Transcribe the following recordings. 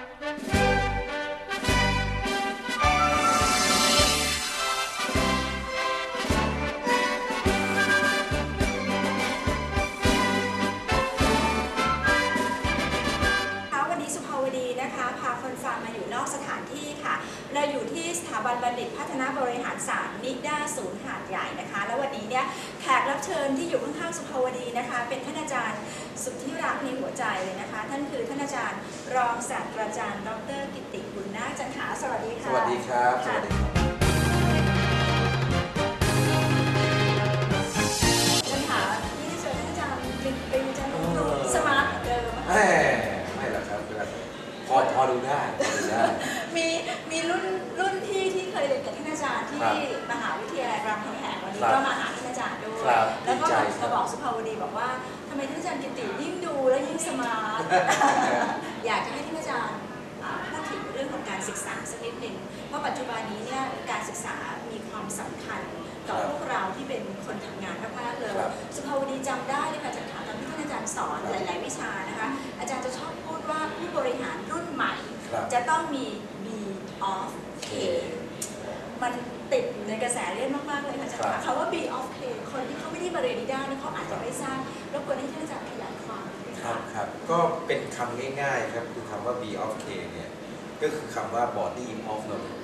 ค่ะ จารย์ รองศาสตราจารย์ ดร กิติบุญนาคจันทราสวัสดีสค่ะวัสดีครับ สวัสดีครับจันทราที่ได้เจอท่านอาจารย์เป็นเป็นจันทราสมาร์ทเหมือนเดิมแหมไม่หรอกครับไม่หรอกครับพอพอดูได้พอดูได้ มีมีรุ่นรุ่นพี่ที่เคยเรียนกับท่านอาจารย์ที่ครับมหาวิทยาลัยรามคำแหงวันนี้ครับก็มาหาท่านอา จารย์ด้วย ครับแล้วก็ดีใจครับ มาบอกสุภาวดีบอกว่าทำไมท่านอาจารย์กิติยิ่งดูแล้วยิ่งสมาร์ท อยากจะให้ท่านอาจารย์อ่าพูดถึงเรื่องของการศึกษาสักนิดหนึ่งเพราะปัจจุบันนี้เนี่ยการศึกษามีความสำคัญกับครับพวกเราที่เป็นคนทำงานมากๆเลย ครับสุภาวดีจำได้เลยค่ะจากถามตอนที่ท่านอาจารย์สอนครับ หลาย ๆ วิชานะคะ อาจารย์จะชอบพูดว่าผู้บริหารรุ่นใหม่ ครับจะต้องมี B of K มันติดอยู่ในกระแสเล่นมาก ๆ เลยค่ะอาจารย์ครับคะคำว่า B of K คนที่เขาไม่ได้มาเรียนนิด้าเนี่ยเขาอาจจะไม่ทราบรบกวนให้ท่านอาจารย์ขยายความหน่อยคค่ะรับครับ ก็เป็นคำง่ายๆครับคือคำว่า B of K เนี่ย ก็คือคำว่า body of knowledge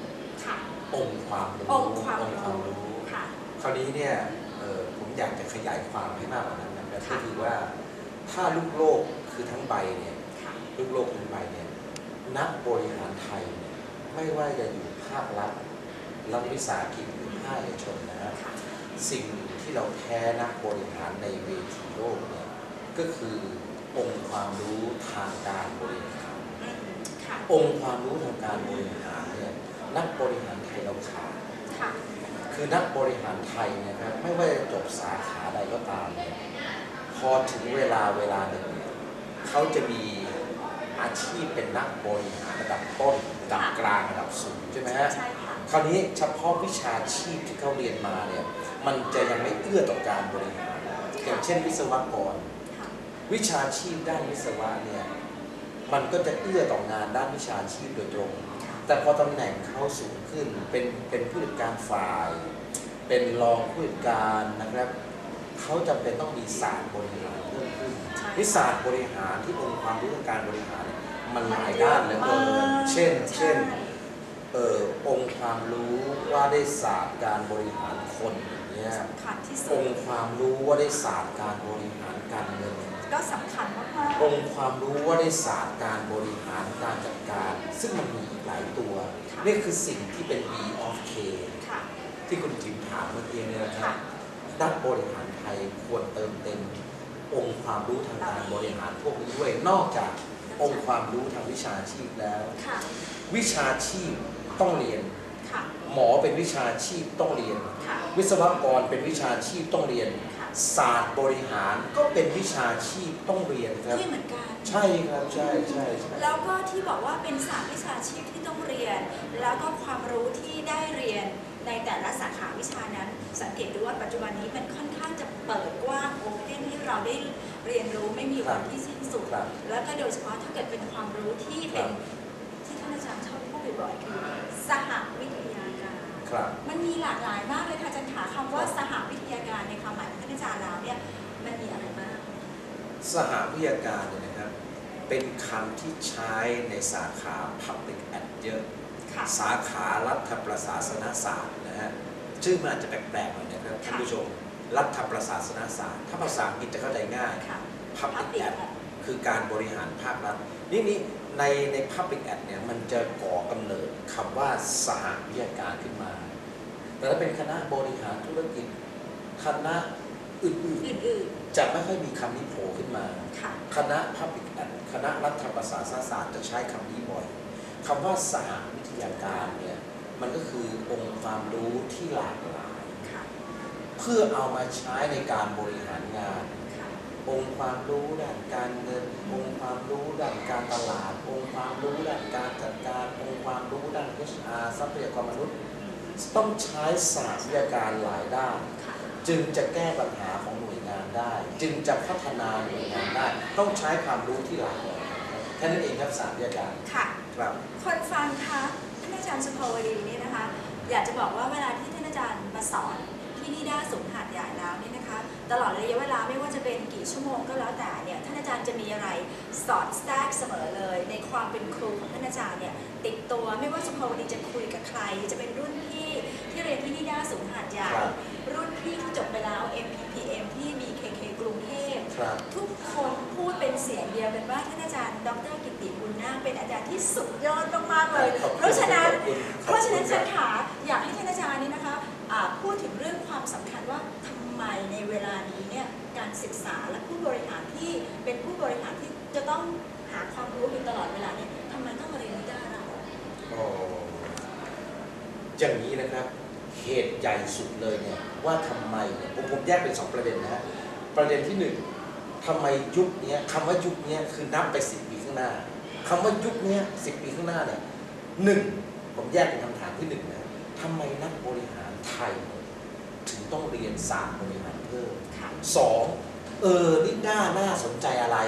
ค่ะองค์ความรู้องค์ความองค์ความรู้ค่ะคราวนี้เนี่ยเอ่อผมอยากจะขยายความให้มากกว่านั้นนะครับค่ะก็คือว่าถ้าลูกโลกคือทั้งใบเนี่ยค่ะลูกโลกทั้งใบเนี่ยนักบริหารไทยเนี่ยไม่ว่าจะอยู่ภาครัฐรัฐวิสาหกิจหรือภาคเอกชนนะฮะค่ะสิ่ง ที่เราแพ้นักบริหารในเวทีโลกเนี่ยก็คือองค์ความรู้ทางการบริหารอืมค่ะองค์ความรู้ทางการบริหารเนี่ยนักบริหารไทยเราขาดค่ะคือนักบริหารไทยเนยนะครับไม่ว่าจะจบสาขาใดก็ตามเนี่ยพอถึงเวลาเวลาหนึ่งเนี่ยเขาจะมีอาชีพเป็นนักบริหารระดับต้นระดับกลางระดับสูงใช่ไหมฮะใช่ คราวนี้เฉพาะวิชาชีพที่เขาเรียนมาเนี่ยมันจะยังไม่เอื้อต่อการบริหารอย่างเช่นวิศวกร วิชาชีพด้านวิศวะเนี่ยมันก็จะเอื้อต่องานด้านวิชาชีพโดยตรง แต่พอตำแหน่งเขาสูงขึ้นเป็นเป็นผู้จัดการฝ่าย เป็นรองผู้จัดการนะครับเขาจำเป็นต้องมีศาสตร์บริหารเพิ่มขึ้นวิศาสตร์บริหารที่องค์ความรู้ทางการบริหารมันหลายด้านเหลือเกินเช่น เช่นเอ่อ องค์ความรู้ว่าได้ศาสตร์การบริหารคนอย่างเงี้ยสำคัญที่สุอดงค์ความรู้ว่าได้ศาสตร์การบริหารการเงิน ก็สำคัญมากๆองค์ความรู้ว่าได้ศาสตร์การบริหารการจัดการ ซึ่งมันมีอีกหลายตัวค่ะนี่คือสิ่งที่เป็น B of K ค่ะ ที่คุณจิมถามเมื่อกี้เนี่ยนะครัค่ะ บนักบริหารไทยควรเติมเต็ม องค์ความรู้ทางการบริหารพวกนี้ด้วย นอกจากองค์ความรู้ทางวิชาชีพแล้ว ค่ะ วิชาชีพ ต้องเรียนค่ะหมอเป็นวิชาชีพต้องเรียนค่ะวิศวกรเป็นวิชาชีพต้องเรียนค่ะศาสตร์บริหารก็เป็นวิชาชีพต้องเรียนครับที่เหมือนกันใช่ครับใช่ใช่ใช่แล้วก็ที่บอกว่าเป็นศาสตร์วิชาชีพที่ต้องเรียน แล้วก็ความรู้ที่ได้เรียนในแต่ละสาขาวิชานั้น สังเกตดูว่าปัจจุบันนี้มันค่อนข้างจะเปิดกว้างโอเพนให้เราได้เรียนรู้ไม่มีวันที่สิ้นสุดครับแล้วก็โดยเฉพาะถ้าเกิดเป็นความรู้ที่เป็นครับที่ท่านอาจารย์ชอบ พูดบ่อยๆคือสหวิทยาการครับมันมีหลากหลายมากเลยค่ะอาจารย์ขาคำว่าสหวิทยาการในความหมายของท่านอาจารย์แล้วเนี่ยมันมีอะไรบ้างสหวิทยาการเนี่ยนะครับเป็นคำที่ใช้ในสาขา Public Ad เยอะค่ะสาขารัฐประศาสนศาสตร์นะฮะชื่อมันอาจจะแปลกๆหน่อยนะครับท่านผู้ชมรัฐประศาสนศาสตร์ถ้าภาษาอังกฤษจะเข้าใจง่ายค่ะ Public Ad คือการบริหารภาครัฐนี่นี่ ในใน Public Ad เนี่ยมันจะก่อกำเนิดคำว่าสหวิทยาการขึ้นมา แต่ถ้าเป็นคณะบริหารธุรกิจ คณะอื่นอื่นๆจะไม่ค่อยมีคำนี้โผล่ขึ้นมาๆค่ะคณะ Public Ad คณะรัฐประศาสนศาสตร์จะใช้คำนี้บ่อยคำว่าสหวิทยาการเนี่ยมันก็คือองค์ความรู้ที่หลากหลายค่ะเพื่อเอามาใช้ในการบริหารงานค่ะ องค์ความรู้ด้านการเงิน องค์ความรู้ด้านการตลาด องค์ความรู้ด้านการจัดการ องค์ความรู้ด้าน HR ทรัพยากรมนุษย์ ต้องใช้ศาสตร์วิทยาการหลายด้านค่ะจึงจะแก้ปัญหาของหน่วยงานได้ จึงจะพัฒนาหน่วยงานได้ ต้องใช้ความรู้ที่หลากหลายแค่นั้นเองครับศาสตร์วิทยาการค่ะครับคนฟังคะท่านอาจารย์สุภาวดีนี่นะคะ อยากจะบอกว่าเวลาที่ท่านอาจารย์มาสอน ที่นิด้าสูงหาดใหญ่แล้วนี่นะคะ ตลอดระยะเวลาไม่ว่าจะเป็นกี่ชั่วโมงก็แล้วแต่เนี่ยท่านอาจารย์จะมีอะไรสอนแทรกเสมอเลย ในความเป็นครูของท่านอาจารย์เนี่ยติดตัวไม่ว่าสุภาวดีจะคุยกับใคร จะเป็นรุ่นพี่ที่เรียนที่นิด้าสูงหาดใหญ่ครับรุ่นพี่ที่จบไปแล้ว MPPM ที่ BKK กรุงเทพครับทุกคนพูดเป็นเสียงเดียวกันว่าท่านอาจารย์ดรกิติบุญนาคเป็นอาจารย์ที่สุดยอดมากๆเลยขอบคุณเพราะฉะนั้นขอบคุณเพราะฉะนั้นขอบคุณฉันขาอยากให้ท่านอาจารย์นี่นะคะอ่า พูดถึงเรื่องความสำคัญว่าทำไมในเวลานี้เนี่ยการศึกษาและผู้บริหารที่เป็นผู้บริหารที่จะต้องหาความรู้อยู่ตลอดเวลาเนี่ยทำไมต้องมาเรียนนิด้าเราอ๋ออย่างนี้นะครับเหตุใหญ่สุดเลยเนี่ยว่าทำไมเนี่ยผมผมแยกเป็นสองประเด็นนะฮะประเด็นที่หนึ่งทำไมยุคนี้คำว่ายุคนี้คือนับไปสิบปีข้างหน้าคำว่ายุคนี้สิบปีข้างหน้าเนี่ยหนึ่งผมแยกเป็นคำถามที่หนึ่งนะทำไมนักบริหาร ไทย ถึงต้องเรียนศาสตร์บริหารเพิ่มค่ะสองเออนี่น่าน่าสนใจอะไร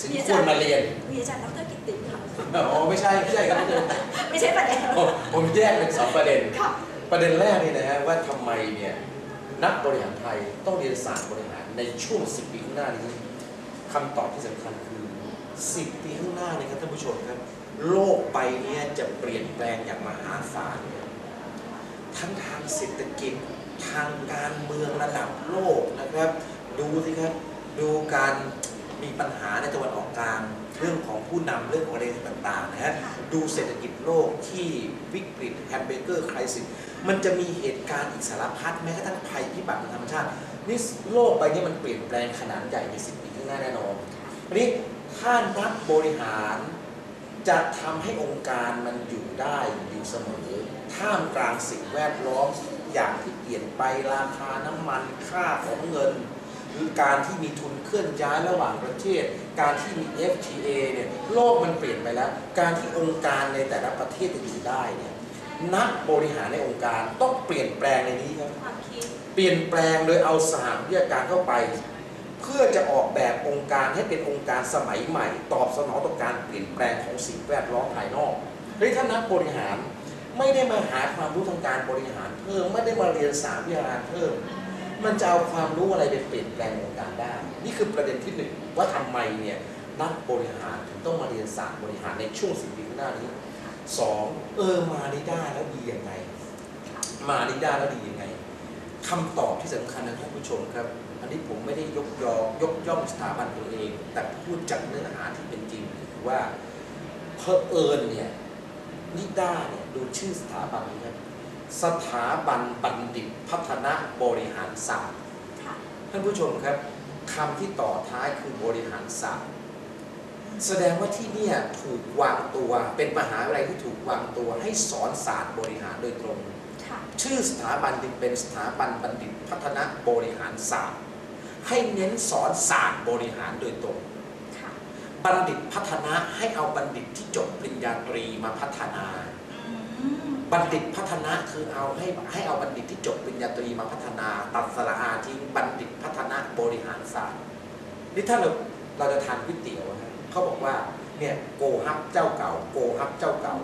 ถึงควรมาเรียนมีอาจารย์ดรกิติค่ะอ๋อไม่ใช่ไม่ใช่ครับไม่ใช่ประเด็นผมผมแยกเป็นสองประเด็นค่ะประเด็นแรกนี่นะฮะว่าทำไมเนี่ยนักบริหารไทยต้องเรียนศาสตร์บริหารในช่วง10ปีข้างหน้านี้คำตอบที่สำคัญคือ10ปีข้างหน้านี่ครับท่านผู้ชมครับ โลกใบเนี้จะเปลี่ยนแปลงอย่างมหาศาล ทั้งทางเศรษฐกิจ ทางการเมืองระดับโลกนะครับ ดูสิครับดูการมีปัญหาในตะวันออกกลางเรื่องของผู้นำเรื่องของอะไรต่างๆนะฮะดูเศรษฐกิจโลกที่วิกฤตแฮมเบเกอร์คริสิสมันจะมีเหตุการณ์อีกสารพัดแม้กระทั่งภัยพิบัติทางธรรมชาตินี่โลกใบนี้มันเปลี่ยนแปลงขนาดใหญ่ในสิบปีข้างหน้าแน่นอนทีนี้ถ้านักบริหารจะทำให้องค์การมันอยู่ได้อยู่เสมอ ท่ามกลางสิ่งแวดล้อมอย่างที่เปลี่ยนไปราคาน้ำมันค่าของเงิน หรือการที่มีทุนเคลื่อนย้ายระหว่างประเทศ การที่มี FTA เนี่ยโลกมันเปลี่ยนไปแล้ว การที่องค์การในแต่ละประเทศจะอยู่ได้เนี่ยนักบริหารในองค์การต้องเปลี่ยนแปลงในนี้ครับเปลี่ยนแปลงโดยเอาสหวิทยาการเข้าไป เพื่อจะออกแบบองค์การให้เป็นองค์การสมัยใหม่ ตอบสนองต่อการเปลี่ยนแปลงของสิ่งแวดล้อมภายนอกเฮ้ยถ้านักบริหาร ไม่ได้มาหาความรู้ทางการบริหารเพิ่มไม่ได้มาเรียนสามวิทยาเพิ่ม มันจะเอาความรู้อะไรไปเปลี่ยนแปลงองค์การได้ นี่คือประเด็นที่หนึ่งว่าทำไมเนี่ยนักบริหารถึงต้องมาเรียนศาสตร์บริหารในช่วงสิบปีข้างหน้านี้สองเออมาได้ได้แล้วดียังไง มาได้ได้แล้วดียังไงคำตอบที่สำคัญนะท่านผู้ชมครับ อันนี้ผมไม่ได้ยกยอยกย่องสถาบันตัวเอง แต่พูดจากเนื้อหาที่เป็นจริงคือว่าเพอเอิญเนี่ย ด้าเนี่ยดูชื่อสถาบันนี้ครับสถาบันบัณฑิตพัฒนาบริหารศาสตร์ค่ะท่านผู้ชมครับคำที่ต่อท้ายคือบริหารศาสตร์แสดงว่าที่เนี่ยถูกวางตัวเป็นมหาวิทยาลัยที่ถูกวางตัวให้สอนศาสตร์บริหารโดยตรงค่ะชื่อสถาบันจึงเป็นสถาบันบัณฑิตพัฒนาบริหารศาสตร์ ให้เน้นสอนศาสตร์บริหารโดยตรงค่ะ บัณฑิตพัฒนาให้เอาบัณฑิตที่จบปริญญาตรีมาพัฒนา บัณฑิตพัฒนาคือเอาให้ให้เอาบัณฑิตที่จบปริญญาตรีมาพัฒนา ตัดสระอาทิ้งบัณฑิตพัฒนาบริหารศาสตร์นี่ถ้าเราเราจะทานก๋วยเตี๋ยวนะเขาบอกว่าเนี่ยโกฮับเจ้าเก่า โกฮับเจ้าเก่า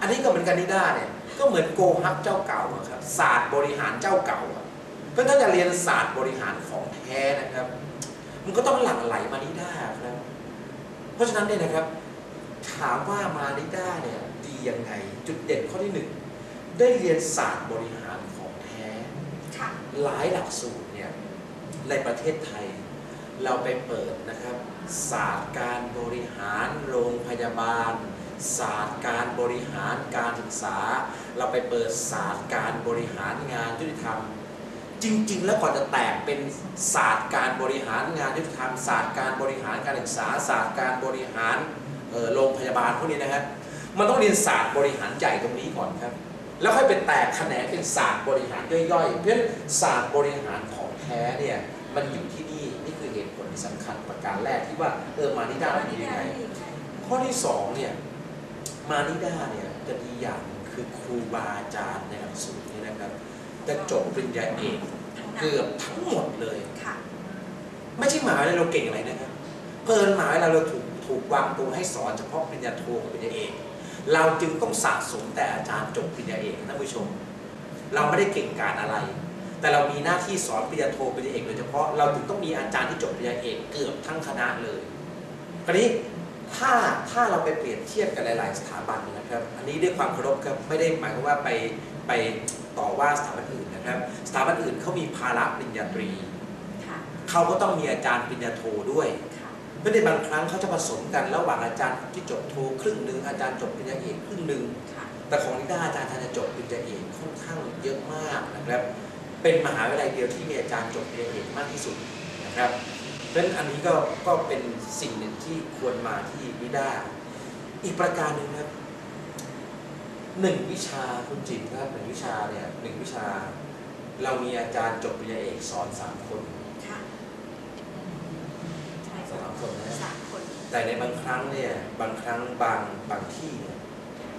อันนี้ก็เหมือนกันนิด้าเนี่ยก็เหมือนโกฮับเจ้าเก่าครับศาสตร์บริหารเจ้าเก่าเพราะถ้าจะเรียนศาสตร์บริหารของแท้นะครับ มันก็ต้องหลั่งไหลมานิด้า เพราะฉะนั้นเนี่ยนะครับ ถามว่ามานิด้าเนี่ยดียังไง จุดเด่นข้อที่หนึ่งได้เรียนศาสตร์บริหารของแท้ค่ะหลายหลักสูตรเนี่ยในประเทศไทย เราไปเปิดนะครับ ศาสตร์การบริหารโรงพยาบาล ศาสตร์การบริหารการศึกษา เราไปเปิดศาสตร์การบริหารงานยุติธรรม จริง ๆ แล้วก่อนจะแตกเป็นศาสตร์การบริหารงานยุติธรรมศาสตร์การบริหารการศึกษาศาสตร์การบริหารโรงพยาบาลพวกนี้นะครับมันต้องเรียนศาสตร์บริหารใหญ่ตรงนี้ก่อนครับ แล้วค่อยเป็นแตกแขนงเป็นศาสตร์บริหารย่อยๆ เพราะศาสตร์บริหารของแท้เนี่ยมันอยู่ที่นี่นี่คือเหตุผลที่สำคัญประการแรกที่ว่าเออมานิด้าเป็นยังไงข้อที่สองเนี่ยมานิด้าเนี่ยจะดีอย่างหนึ่งคือครูบาอาจารย์ในหลักสูตรนี้นะครับ จะจบปริญญาเอกเกือบทั้งหมดเลย ค่ะ ไม่ใช่หมหาวิทยาลัยเราเก่งอะไรนะครับ เพิ่นหมหาวิทยาลัยเราถูกถูกวางตัวให้สอนเฉพาะปริญญาโทกับปริญญาเอก เราจึงต้องสะสมแต่อาจารย์จบปริญญาเอกนะท่านผู้ชม เราไม่ได้เก่งกาจอะไร แต่เรามีหน้าที่สอนปริญญาโทปริญญาเอกโดยเฉพาะ เราถึงต้องมีอาจารย์ที่จบปริญญาเอกเกือบทั้งคณะเลยคราวนี้ถ้าถ้าเราไปเปรียบเทียบกับหลาย ๆ สถาบันนะครับ อันนี้ด้วยความเคารพครับไม่ได้หมายความว่าไปไป ต่อว่าสถาบันอื่นนะครับ สถาบันอื่นเขามีภาระปริญญาตรีค่ะเขาก็ต้องมีอาจารย์ปริญญาโทด้วยค่ะไม่ได้บางครั้งเขาจะผสมกันระหว่างอาจารย์ที่จบโทครึ่งหนึ่งอาจารย์จบปริญญาเอกครึ่งหนึ่งค่ะแต่ของนิด้าอาจารย์ท่านจะจบปริญญาเอกค่อนข้างเยอะมากนะครับ เป็นมหาวิทยาลัยเดียวที่มีอาจารย์จบปริญญาเอกมากที่สุดนะครับเพราะฉะนั้นอันนี้ก็ก็เป็นสิ่งหนึ่งที่ควรมาที่นิด้าอีกประการหนึ่งครับ หนึ่งวิชาคุณจิตครับหนึ่งวิชาเนี่ยหนึ่งวิชา เรามีอาจารย์จบปริญญาเอกสอนสามคนค่ะใช่สอค่ะงสามคนนะสามคน แต่ในบางครั้งเนี่ยบางครั้งบางบางที่เนี่ย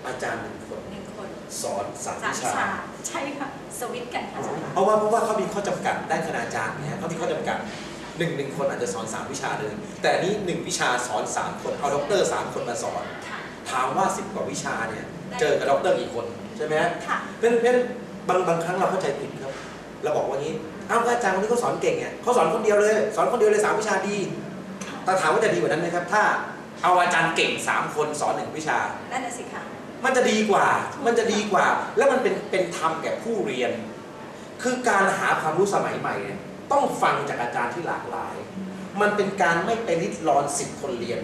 อาจารย์หนึ่งคนหนึ่งคน สอนสามสามวิวิชาชาใช่ค่ะสวิตช์กันค่ะอาจารย์เพราะว่าเพราะว่าเขามีข้อจำกัดด้านคณาจารย์เนี่ยเขามีข้อจำกัดหนึ่งหนึ่งคนอาจจะสอนสามวิชาเลยแต่อันนี้หนึ่งวิชาสอนสามคนเอาด็อกเตอร์สามคนมาสอนค่ะถามว่าสิบกว่าวิชาเนี่ย เจอกับด็อกเตอร์กี่คนใช่ไหมค่ะเพราะฉะนั้นเพราะฉะนั้นบางบางครั้งเราเข้าใจผิดครับ เราบอกว่างี้อ้าวก็อาจารย์คนนี้เขาสอนเก่งเนี่ยเขาสอนคนเดียวเลย สอนคนเดียวเลยสามวิชาดีแต่ถามว่าจะดีกว่านั้นไหมครับ ถ้าเอาอาจารย์เก่งสามคนสอนหนึ่งวิชานั่นน่ะสิค่ะมันจะดีกว่า มันจะดีกว่า แล้วมันเป็นเป็นธรรมแก่ผู้เรียน คือการหาความรู้สมัยใหม่เนี่ยต้องฟังจากอาจารย์ที่หลากหลาย มันเป็นการไม่ไปริดรอนสิทธิ์คนเรียน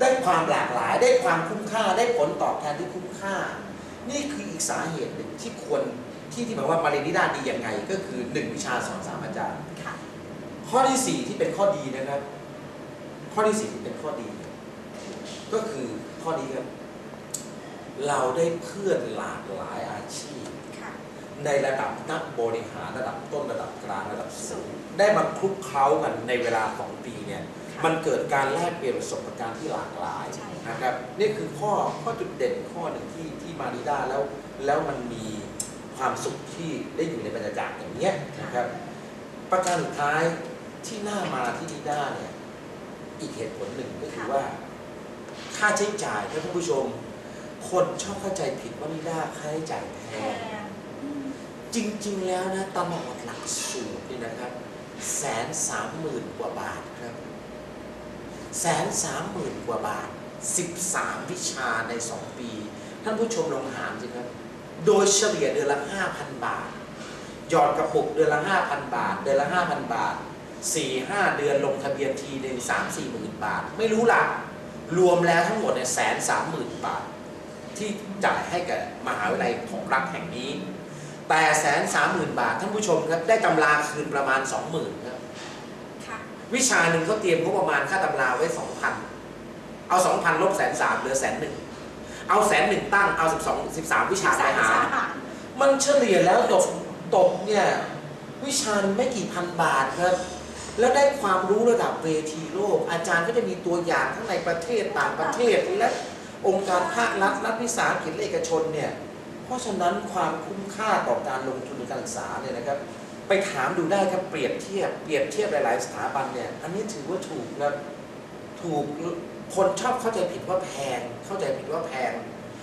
ได้ความหลากหลาย ได้ความคุ้มค่า ได้ผลตอบแทนที่คุ้มค่า นี่คืออีกสาเหตุหนึ่งที่ควรที่ที่หมายว่ามาเรียนนิด้าดียังไง ก็คือหนึ่งวิชาสอนสามอาจารย์ค่ะข้อที่สี่ที่เป็นข้อดีนะครับ ข้อที่สี่ที่เป็นข้อดี ก็คือข้อนี้ครับ เราได้เพื่อนหลากหลายอาชีพค่ะในระดับนักบริหารระดับต้นระดับกลางระดับสูสูงงได้มาคลุกเคล้ากันในเวลาของปีเนี่ยค่ะ มันเกิดการแลกเปลี่ยนประสบการณ์ที่หลากหลายใช่ค่ะนะครับนี่คือข้อข้อจุดเด่นข้อหนึ่งที่ที่มานิด้าแล้วแล้วมันมีความสุขที่ได้อยู่ในบรรยากาศอย่างเนี้ยนะครับ ประการสุดท้ายที่น่ามาที่นิด้าเนี่ยอีกเหตุผลหนึ่งก็คือว่า ค่าใช้จ่ายครับท่านผู้ชม คนชอบเข้าใจผิดว่านิด้าค่าใช้จ่ายแพแพงงอืมจริงๆแล้วนะตลอดหลักสูตรนี่นะครับแสนสามหมื่นกว่าบาทครับ แสนสามหมื่นกว่าบาท 13 วิชาใน 2 ปี ท่านผู้ชมลองหารสิครับ โดยเฉลี่ยเดือนละ 5,000 บาท หยอดกระปุกเดือนละ 5,000 บาท เดือนละ 5,000 บาท 4 5 เดือนลงทะเบียนทีหนึ่ง3 4หมื่นบาท ไม่รู้ล่ะ รวมแล้วทั้งหมดเนี่ยแสนสามหมื่นบาท ที่จ่ายให้กับมหาวิทยาลัยของรัฐแห่งนี้ แต่แสนสามหมื่นบาทท่านผู้ชมครับได้ตำราคืนประมาณสองหมื่นครับ วิชาหนึ่งเขาเตรียมงบประมาณค่าตำราไว้สองพันเอาสองพันลบแสนสามเหลือแสนหนึ่งเอาแสนหนึ่งตั้งเอาสิบสองสิบสามวิชาไปหา มันเฉลี่ยแล้วตกตกเนี่ย วิชาหนึ่งไม่กี่พันบาทครับ แล้วได้ความรู้ระดับเวทีโลก อาจารย์ก็จะมีตัวอย่างทั้งในประเทศต่างประเทศและองค์การภาครัฐรัฐวิสาหกิจและเอกชนเนี่ย เพราะฉะนั้นความคุ้มค่าต่อการลงทุนในการศึกษาเนี่ยนะครับ ไปถามดูได้ครับเปรียบเทียบเปรียบเทียบหลายๆสถาบันเนี่ยอันนี้ถือว่าถูกนะถูกคนชอบเข้าใจผิดว่าแพง เข้าใจผิดว่าแพง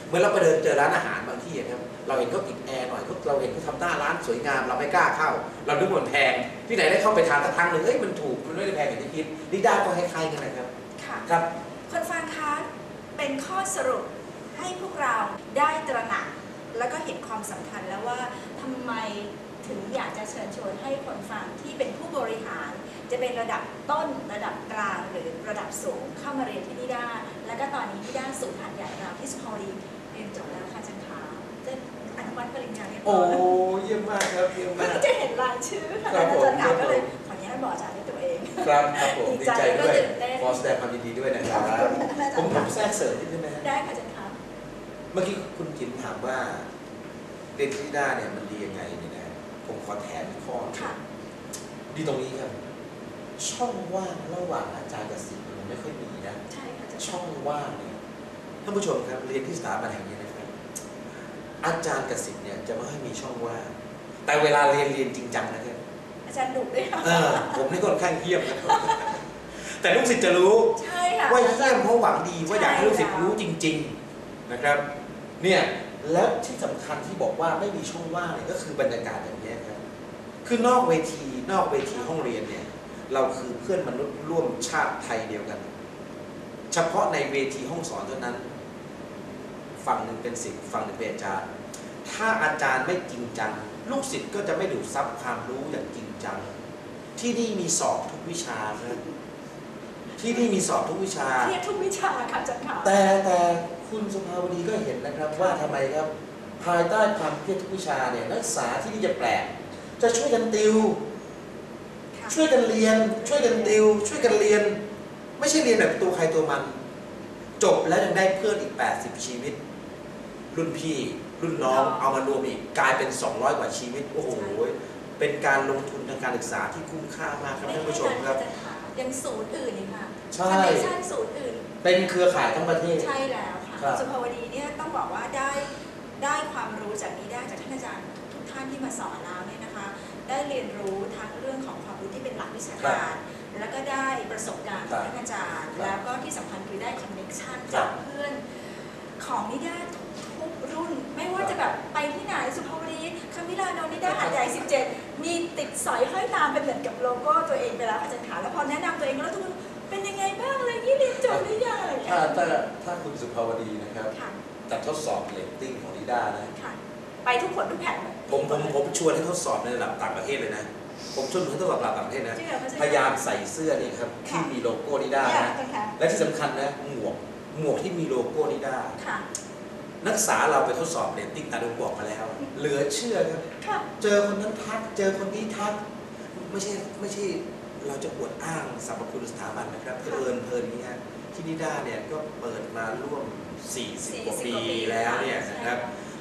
เหมือนเราไปเดินเจอร้านอาหารบางที่อะครับเราเห็นเขาติดแอร์หน่อยเราเห็นเขาทำหน้าร้านสวยงามเราไม่กล้าเข้า เรานึกว่ามันแพง ที่ไหนได้เข้าไปทานสักครั้งหนึ่งเอ้ยมันถูกมันไม่ได้แพงอย่างที่คิดนิด้าก็คล้ายๆกันนะครับค่ะครับคนฟังคะเป็นข้อสรุปให้พวกเราได้ตระหนัก แล้วก็เห็นความสำคัญแล้วว่าทำไม ถึงอยากจะเชิญชวนให้คนฟังที่เป็นผู้บริหาร จะเป็นระดับต้นระดับกลางหรือระดับสูงเข้ามาเรียนที่นิด้าแล้วก็ตอนนี้นิด้าสูงหาดใหญ่เราที่สุพรรณบุรีเรียนจบแล้วค่ะอาจันทาจะอนุมัติปริญญาเรียบร้โอ้อยเยี่ยมมากครับเยี่ยมเพิ่มางกจะเห็นรายชื่อค่ะครัอาบผมจารย์ค่ะก็เลยขออนุญาตบอกอาจารย์ด้วยตัวเองครับครับผมดีดีใจใจด้วยและตื่นเต้นขอแสดงความยินดีด้วยนะครับผมผมแทรกเสริมนิดนึงนะฮะได้ค่ะอาจารย์คะเมื่อกี้คุณจิมถามว่าเรียนที่ด้าเนี่ยมันดียังไงเนี่ยนะ ผมขอแถมอีกข้อค่ะดีตรงนี้ครับ ช่องว่างระหว่างอาจารย์กับศิษย์มันไม่ค่อยมีนะใช่ค่ะอาจารย์ช่องว่างเนี่ยท่านผู้ชมครับเรียนที่สถาบันแห่งนี้นะครับ อาจารย์กับศิษย์เนี่ยจะไม่ค่อยมีช่องว่างแต่เวลาเรียนเรียนจริงจังนะครับอาจารย์ดุด้วยค่ะเออผมนี่ค่อนข้างเยี่ยมนะครับแต่ลูกศิษย์จะรู้ใช่ค่ะว่าอาจาเยี่ยรมย์เพราะหวังดีว่าอยากให้ลูกศิษย์รู้จริง ๆนะครับ เนี่ย แล้วที่สำคัญที่บอกว่าไม่มีช่องว่างเนี่ยก็คือบรรยากาศอย่างนี้ยครับคือนอกเวทีนอกเวทีห้องเรียนเนี่ยเราคือเพื่อนมนุษย์ร่วมชาติไทยเดียวกัน เฉพาะในเวทีห้องสอนเท่านั้น ฝั่งหนึ่งเป็นศิษย์ฝั่งหนึ่งเป็นอาจารย์ ถ้าอาจารย์ไม่จริงจัง ลูกศิษย์ก็จะไม่ดูดซับความรู้อย่างจริงจัง ที่นี่มีสอบทุกวิชาครับที่นี่มีสอบทุกวิชาเครียดทุกวิชาค่ะอาจารย์ค่ะแต่แต่ คุณสุภาวดีก็เห็นนะครับว่าทำไมครับ ภายใต้ความเครียดทุกวิชาเนี่ยนักศึกษาที่นี่จะแปลก จะช่วยกันติวค่ะช่วยกันเรียน ช่วยกันติว ช่วยกันเรียน ไม่ใช่เรียนแบบตัวใครตัวมัน จบแล้วยังได้เพื่อนอีก 80 ชีวิต รุ่นพี่รุ่นน้องเอามารวมอีกกลายเป็น 200 กว่าชีวิตโอ้โหเป็นการลงทุนทางการศึกษาที่คุ้มค่ามากครับท่านผู้ชมครับอาจารย์ค่ะยังศูนย์อื่นอีกค่ะใช่คอนเนคชั่นศูนย์อื่น เป็นเครือข่ายทั้งประเทศใช่แล้ว ค่ะครับสุภาวดีเนี่ยต้องบอกว่าได้ได้ความรู้จากนี้ได้จากท่านอาจารย์ทุกท่านที่มาสอนแล้วเนี่ยนะคะ ได้เรียนรู้ทั้งเรื่องของความรู้ที่เป็นหลักวิชาการ แล้วก็ได้ประสบการณ์ของท่านอาจารย์ แล้วก็ที่สำคัญคือได้คอนเนคชั่นจากเพื่อนของนิด้าทุกรุ่น ไม่ว่าจะแบบไปที่ไหนสุภาวดีคามิลาโนนิด้าหาดใหญ่17 มีติดสอยห้อยตามเป็นเหมือนกับโลโก้ตัวเองไปแล้วอาจารย์ขาแล้วพอแนะนำตัวเองแล้วทุกคน เป็นยังไงบ้างอะไรยี่เรียนจบหรือยังอะไรอย่างเงี้ถ้ายถ้าถ้าคุณสุภาวดีนะครับค่ะจะทดสอบเรตติ้งของนิด้านะค่ะ ไปทุกผลทุกแผ่นเลยผมผมผมชวนให้ทดสอบในระดับต่างประเทศเลยนะ ผมชวนให้ทดสอบระดับต่างประเทศนะจริงเหรอคะพยายามใส่เสื้อนี่ครับที่มีโลโก้นิด้าเนี่ยนะอาจารย์คะและที่สำคัญนะหมวกหมวกที่มีโลโก้นิด้าค่ะนักศึกษาเราไปทดสอบเรตติ้งตามโลโก้มาแล้ว เหลือเชื่อครับค่ะเจอคนนั้นทัก เจอคนนี้ทัก ไม่ใช่ไม่ใช่ เราจะอวดอ้างสรรพคุณสถาบันนะครับเพลินเพลินนี้ฮะที่นิด้าเนี่ยก็เปิดมาร่วม 40 กว่า40ปีกว่าปีแล้วเนี่ยใช่นะครับ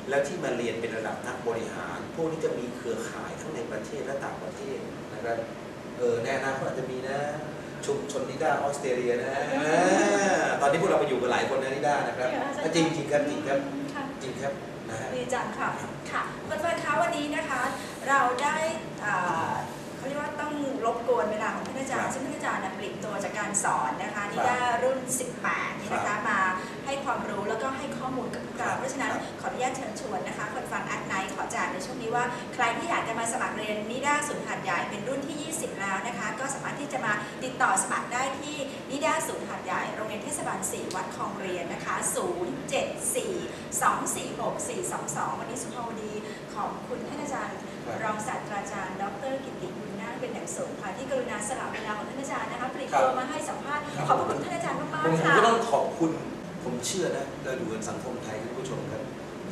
แล้วที่มาเรียนเป็นระดับนักบริหาร พวกนี้จะมีเครือข่ายทั้งในประเทศและต่างประเทศนะครับเออแน่นาคตอาจจะมีนะชุมชนนิด้าออสเตรเลียนะอ่าตอนนี้พวกเราไปอยู่กันหลายคนนะนิด้านะครับอะจริงจริงครับจริงครับค่ะจริงครับนะฮะดีจังค่ะค่ะ มูลกับพวกเราเพราะฉะนั้นขออนุญาตเชิญชวนนะคะ คนฟังแอดไนท์ขอจากในช่วงนี้ว่าใครที่อยากจะมาสมัครเรียนนิด้าศูนย์หาดใหญ่เป็นรุ่นที่ 20 แล้วนะคะ ก็สามารถที่จะมาติดต่อสมัครได้ที่นิด้าศูนย์หาดใหญ่โรงเรียนเทศบาล4วัดคลองเรียนนะคะ 074 246 422 วันนี้สุภาวดีขอบคุณท่านอาจารย์ รองศาสตราจารย์ ดรกิติบุญนาเป็นอย่างสูงค่ะที่กรุณาสละเวลาของท่านอาจารย์นะคะปลีกครับตัวมาให้สัมภาษณ์ขอบพระคุณท่านอาจารย์มากมๆค่ะก็ต้องขอบคุณ ผมเชื่อนะเราอยู่กันสังคมไทยท่านผู้ชมครับ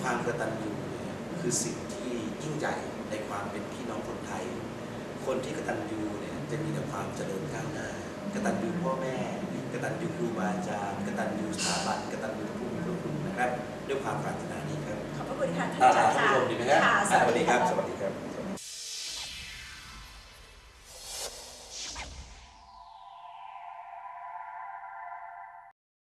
ความกตัญญูเนี่ยคือสิ่งที่ยิ่งใหญ่ในความเป็นพี่น้องคนไทย คนที่กตัญญูเนี่ยจะมีแต่ความเจริญก้าวหน้ากตัญญูพ่อแม่กตัญญูครูบาอาจารย์กตัญญูสถาบันกตัญญูผู้มีพระคุณนะครับ ด้วยความปรารถนานี้ครับขอบพระคุณค่ะท่านอ่าอาจารย์ท่านค่ะผู้ชมดีไหมครับค่ะอ่าสวัสดีครับสวัสดีครับ